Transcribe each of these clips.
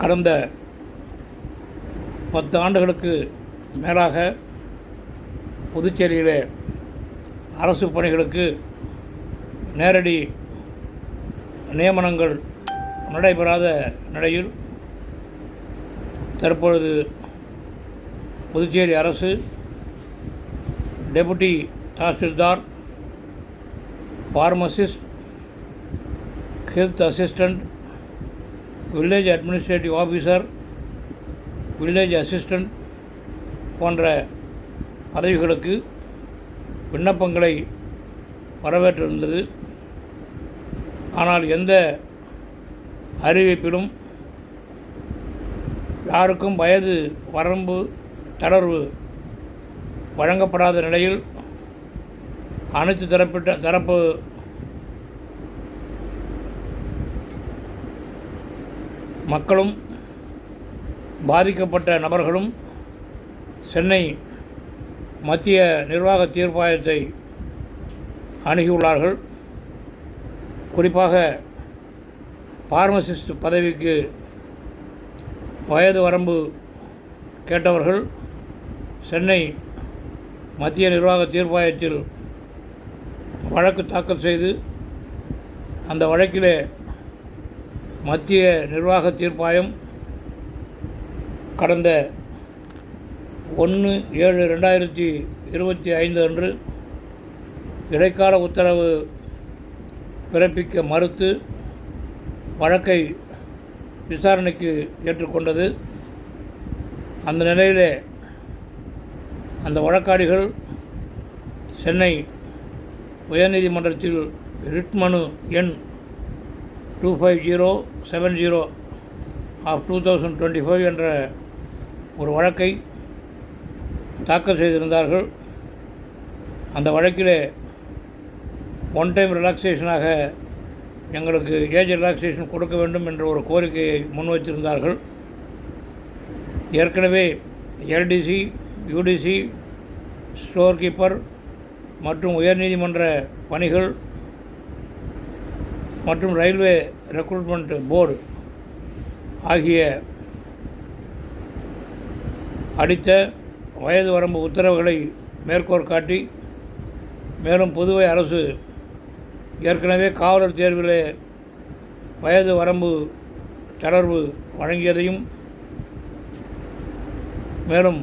கடந்த பத்து ஆண்டுகளுக்கு மேலாக புதுச்சேரியில் அரசு பணிகளுக்கு நேரடி நியமனங்கள் நடைபெறாத நிலையில் தற்பொழுது புதுச்சேரி அரசு deputy tahsildar pharmacist health assistant village administrative officer village assistant போன்ற பதவிகளுக்கு விண்ணப்பங்களை வரவேற்றிருந்தது. ஆனால் எந்த அறிவிப்பிலும் யாருக்கும் வயது வரம்பு தளர்வு வழங்கப்படாத நிலையில் அனைத்து தரப்பிட்ட தரப்பு மக்களும் பாதிக்கப்பட்ட நபர்களும் சென்னை மத்திய நிர்வாக தீர்ப்பாயத்தை அணுகியுள்ளார்கள். குறிப்பாக பார்மசிஸ்ட் பதவிக்கு வயது வரம்பு கேட்டவர்கள் சென்னை மத்திய நிர்வாக தீர்ப்பாயத்தில் வழக்கு தாக்கல் செய்து அந்த வழக்கிலே மத்திய நிர்வாக தீர்ப்பாயம் கடந்த ஒன்று ஏழு ரெண்டாயிரத்தி இருபத்தி ஐந்து அன்று இடைக்கால உத்தரவு பிறப்பிக்க மறுத்து வழக்கை விசாரணைக்கு ஏற்றுக்கொண்டது. அந்த நிலையிலே அந்த வழக்காடிகள் சென்னை உயர்நீதிமன்றத்தில் ரிட் மனு எண் two five zero seven zero of two thousand twenty five என்ற ஒரு வழக்கை தாக்கல் செய்திருந்தார்கள். அந்த வழக்கிலே ஒன் டைம் ரிலாக்ஸேஷனாக எங்களுக்கு ஏஜ் ரிலாக்ஸேஷன் கொடுக்க வேண்டும் என்ற ஒரு கோரிக்கையை முன்வைத்திருந்தார்கள் ஏற்கனவே எல்டிசி யூடிசி ஸ்டோர் கீப்பர் மற்றும் உயர்நீதிமன்ற பணிகள் மற்றும் ரயில்வே ரெக்ரூட்மெண்ட் போர்டு ஆகிய அடித்த வயது வரம்பு உத்தரவுகளை மேற்கோள் காட்டி மேலும் புதுவை அரசு ஏற்கனவே காவலர் தேர்விலே வயது வரம்பு தளர்வு வழங்கியதையும் மேலும்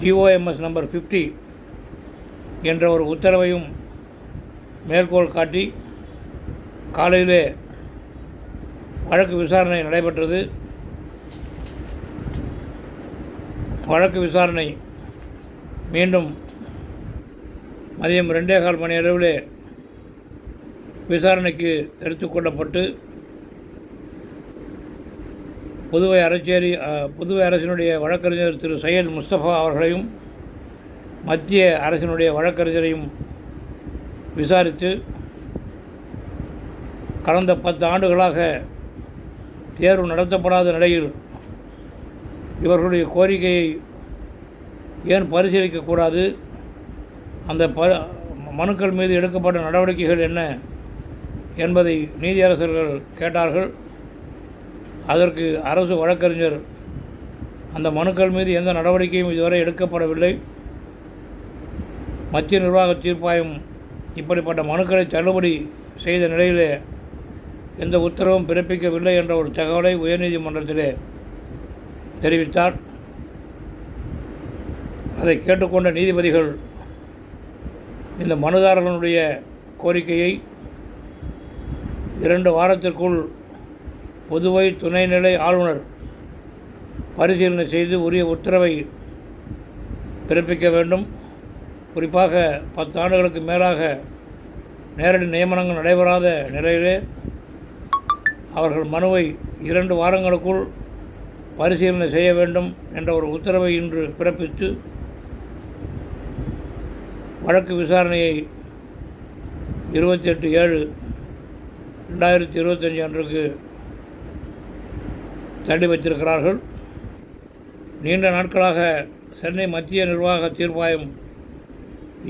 ஜிஓஎம்எஸ் நம்பர் ஃபிஃப்டி என்ற ஒரு உத்தரவையும் மேற்கோள் காட்டி காலையிலே வழக்கு விசாரணை நடைபெற்றது. வழக்கு விசாரணை மீண்டும் மதியம் ரெண்டே கால் மணி அளவிலே விசாரணைக்கு எடுத்துக்கொள்ளப்பட்டு புதுவை அரசேரி புதுவை அரசினுடைய வழக்கறிஞர் திரு சையத் முஸ்தபா அவர்களையும் மத்திய அரசினுடைய வழக்கறிஞரையும் விசாரித்து கடந்த பத்து ஆண்டுகளாக தேர்வு நடத்தப்படாத நிலையில் இவர்களுடைய கோரிக்கையை ஏன் பரிசீலிக்கக்கூடாது? அந்த ப மனுக்கள் மீது எடுக்கப்பட்ட நடவடிக்கைகள் என்ன என்பதை நீதியரசர்கள் கேட்டார்கள். அதற்கு அரசு வழக்கறிஞர் அந்த மனுக்கள் மீது எந்த நடவடிக்கையும் இதுவரை எடுக்கப்படவில்லை. மத்திய நிர்வாக தீர்ப்பாயம் இப்படிப்பட்ட மனுக்களை தள்ளுபடி செய்த நிலையிலே எந்த உத்தரவும் பிறப்பிக்கவில்லை என்ற ஒரு தகவலை உயர்நீதிமன்றத்திலே தெரிவித்தார். அதை கேட்டுக்கொண்ட நீதிபதிகள் இந்த மனுதாரர்களுடைய கோரிக்கையை இரண்டு வாரத்திற்குள் புதுவை துணைநிலை ஆளுநர் பரிசீலனை செய்து உரிய உத்தரவை பிறப்பிக்க வேண்டும். குறிப்பாக பத்து ஆண்டுகளுக்கு மேலாக நேரடி நியமனங்கள் நடைபெறாத நிலையிலே அவர்கள் மனுவை இரண்டு வாரங்களுக்குள் பரிசீலனை செய்ய வேண்டும் என்ற ஒரு உத்தரவை இன்று பிறப்பித்து வழக்கு விசாரணையை இருபத்தி எட்டு ஏழு ரெண்டாயிரத்தி இருபத்தஞ்சி அன்றுக்கு தள்ளி வைத்திருக்கிறார்கள். நீண்ட நாட்களாக சென்னை மத்திய நிர்வாக தீர்ப்பாயம்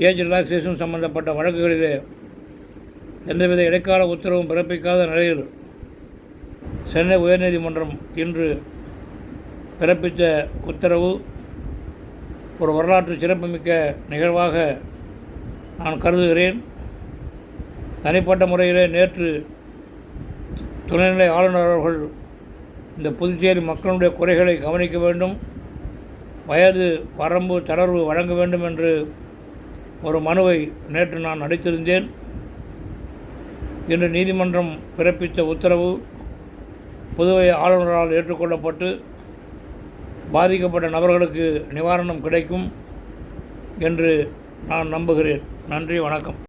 ஏஜ் ரிலாக்ஸேஷன் சம்பந்தப்பட்ட வழக்குகளிலே எந்தவித இடைக்கால உத்தரவும் பிறப்பிக்காத நிலையில் சென்னை உயர்நீதிமன்றம் இன்று பிறப்பித்த உத்தரவு ஒரு வரலாற்று சிறப்புமிக்க நிகழ்வாக நான் கருதுகிறேன். தனிப்பட்ட முறையிலே நேற்று துணைநிலை ஆளுநர் அவர்கள் இந்த புதுச்சேரி மக்களுடைய குறைகளை கவனிக்க வேண்டும் வயது வரம்பு தளர்வு வழங்க வேண்டும் என்று ஒரு மனுவை நேற்று நான் அடித்திருந்தேன் இன்று நீதிமன்றம் பிறப்பித்த உத்தரவு புதுவை ஆளுநரால் ஏற்றுக்கொள்ளப்பட்டு பாதிக்கப்பட்ட நபர்களுக்கு நிவாரணம் கிடைக்கும் என்று நான் நம்புகிறேன். நன்றி வணக்கம்.